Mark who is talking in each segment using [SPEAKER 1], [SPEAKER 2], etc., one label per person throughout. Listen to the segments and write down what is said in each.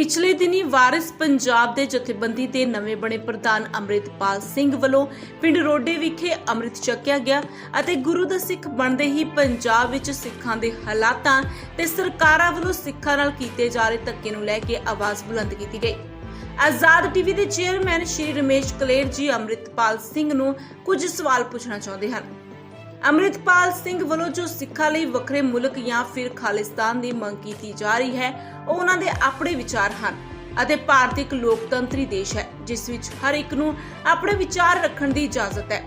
[SPEAKER 1] ਪਿਛਲੇ ਦਿਨੀ ਵਾਰਿਸ ਪੰਜਾਬ ਦੇ ਜਥੇਬੰਦੀ ਦੇ ਨਵੇਂ ਬਣੇ ਪ੍ਰਧਾਨ ਅੰਮ੍ਰਿਤਪਾਲ ਸਿੰਘ ਵੱਲੋਂ ਪਿੰਡ ਰੋਡੇ ਵਿਖੇ ਅੰਮ੍ਰਿਤ ਛਕਿਆ ਗਿਆ ਅਤੇ ਗੁਰੂ ਦਾ ਸਿੱਖ ਬਣਦੇ ਹੀ ਪੰਜਾਬ ਵਿੱਚ ਸਿੱਖਾਂ ਦੇ ਹਾਲਾਤਾਂ ਤੇ ਸਰਕਾਰਾਂ ਵੱਲੋਂ ਸਿੱਖਾਂ ਨਾਲ ਕੀਤੇ ਜਾ ਰਹੇ ਧੱਕੇ ਨੂੰ ਲੈ ਕੇ ਆਵਾਜ਼ ਬੁਲੰਦ ਕੀਤੀ ਗਈ। ਆਜ਼ਾਦ ਟੀਵੀ ਦੇ ਚੇਅਰਮੈਨ ਸ਼੍ਰੀ ਰਮੇਸ਼ ਕਲੇਰ ਜੀ ਅੰਮ੍ਰਿਤਪਾਲ ਸਿੰਘ ਨੂੰ ਕੁਝ ਸਵਾਲ ਪੁੱਛਣਾ ਚਾਹੁੰਦੇ ਹਨ। ਅੰਮ੍ਰਿਤਪਾਲ ਸਿੰਘ ਵੱਲੋਂ ਜੋ ਸਿੱਖਾਂ ਲਈ ਵੱਖਰੇ ਮੁਲਕ ਜਾਂ ਫਿਰ ਖਾਲਿਸਤਾਨ ਦੀ ਮੰਗ ਕੀਤੀ ਜਾ ਰਹੀ ਹੈ, ਉਹ ਉਹਨਾਂ ਦੇ ਆਪਣੇ ਵਿਚਾਰ ਹਨ ਅਤੇ ਭਾਰਤ ਇੱਕ ਲੋਕਤੰਤਰੀ ਦੇਸ਼ ਹੈ, ਜਿਸ ਵਿੱਚ ਹਰ ਇੱਕ ਨੂੰ ਆਪਣੇ ਵਿਚਾਰ ਰੱਖਣ ਦੀ ਇਜਾਜ਼ਤ ਹੈ।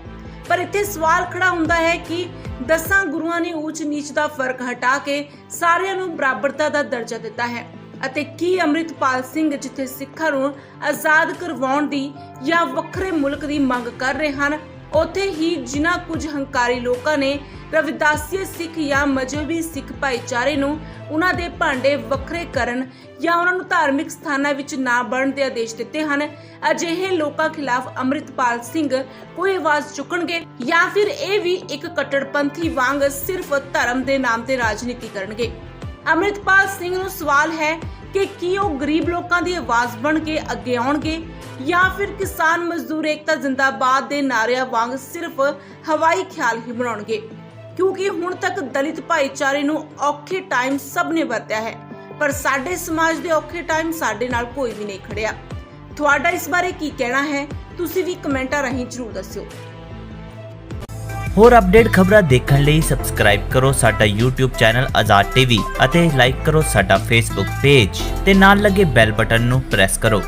[SPEAKER 1] ਪਰ ਇੱਥੇ ਸਵਾਲ ਖੜਾ ਹੁੰਦਾ ਹੈ ਕਿ ਦਸਾਂ ਗੁਰੂਆਂ ਨੇ ਉੱਚ ਨੀਚ ਦਾ ਫ਼ਰਕ ਹਟਾ ਕੇ ਸਾਰਿਆਂ ਨੂੰ ਬਰਾਬਰਤਾ ਦਾ ਦਰਜਾ ਦਿੱਤਾ ਹੈ ਅਤੇ ਕੀ ਅੰਮ੍ਰਿਤਪਾਲ ਸਿੰਘ ਜਿੱਥੇ ਸਿੱਖਾਂ ਨੂੰ ਆਜ਼ਾਦ ਕਰਵਾਉਣ ਦੀ ਜਾਂ ਵੱਖਰੇ ਮੁਲਕ ਦੀ ਮੰਗ ਕਰ ਰਹੇ ਹਨ ਉੱਥੇ ਹੀ ਜਿਨ੍ਹਾਂ ਕੁਝ ਹੰਕਾਰੀ ਲੋਕਾਂ ਨੇ ਰਵਿਦਾਸੀਏ ਸਿੱਖ ਜਾਂ ਮਜਬੀ ਸਿੱਖ ਭਾਈਚਾਰੇ ਨੂੰ ਉਹਨਾਂ ਦੇ ਭਾਂਡੇ ਵੱਖਰੇ ਕਰਨ ਜਾਂ ਉਹਨਾਂ ਨੂੰ ਧਾਰਮਿਕ ਸਥਾਨਾਂ ਵਿੱਚ ਨਾ ਬਣਨ ਦੇ ਆਦੇਸ਼ ਦਿੱਤੇ ਹਨ। ਅਜਿਹੇ ਲੋਕਾਂ ਖਿਲਾਫ ਅੰਮ੍ਰਿਤਪਾਲ ਸਿੰਘ ਕੋਈ ਆਵਾਜ਼ ਚੁੱਕਣਗੇ ਜਾਂ ਫਿਰ ਇਹ ਵੀ ਇੱਕ ਕੱਟੜਪੰਥੀ ਵਾਂਗ ਸਿਰਫ ਧਰਮ ਦੇ ਨਾਮ ਤੇ ਰਾਜਨੀਤੀ ਕਰਨਗੇ। ਅੰਮ੍ਰਿਤਪਾਲ ਸਿੰਘ ਨੂੰ ਸਵਾਲ ਹੈ ਕਿ ਕੀ ਉਹ ਗਰੀਬ ਲੋਕਾਂ ਦੀ ਆਵਾਜ਼ ਬਣ ਕੇ ਅੱਗੇ ਆਉਣਗੇ? ਜਾਂ ਫਿਰ ਕਿਸਾਨ ਮਜ਼ਦੂਰ ਏਕਤਾ ਜ਼ਿੰਦਾਬਾਦ ਦੇ ਨਾਰਿਆਂ ਵਾਂਗ ਸਿਰਫ ਹਵਾਈ ਖਿਆਲ ਹੀ ਬਣਾਉਣਗੇ। ਕਿਉਂਕਿ ਹੁਣ ਤੱਕ ਦਲਿਤ ਭਾਈਚਾਰੇ ਨੂੰ ਔਖੇ ਟਾਈਮ ਸਭ ਨੇ ਵਰਤਿਆ ਹੈ। ਪਰ ਸਾਡੇ ਸਮਾਜ ਦੇ ਔਖੇ ਟਾਈਮ ਸਾਡੇ ਨਾਲ ਕੋਈ ਵੀ ਨਹੀਂ ਖੜਿਆ। ਤੁਹਾਡਾ ਇਸ ਬਾਰੇ ਕੀ ਕਹਿਣਾ ਹੈ? ਤੁਸੀਂ ਵੀ ਕਮੈਂਟਾਂ ਰਾਹੀਂ ਜ਼ਰੂਰ ਦੱਸਿਓ।
[SPEAKER 2] ਹੋਰ ਅਪਡੇਟ ਖਬਰਾਂ ਦੇਖਣ ਲਈ ਸਬਸਕ੍ਰਾਈਬ ਕਰੋ ਸਾਡਾ YouTube ਚੈਨਲ ਆਜ਼ਾਦ ਟੀਵੀ ਅਤੇ ਲਾਈਕ ਕਰੋ ਸਾਡਾ Facebook ਪੇਜ ਤੇ ਨਾਲ ਲੱਗੇ ਬੈਲ ਬਟਨ ਨੂੰ ਪ੍ਰੈਸ ਕਰੋ।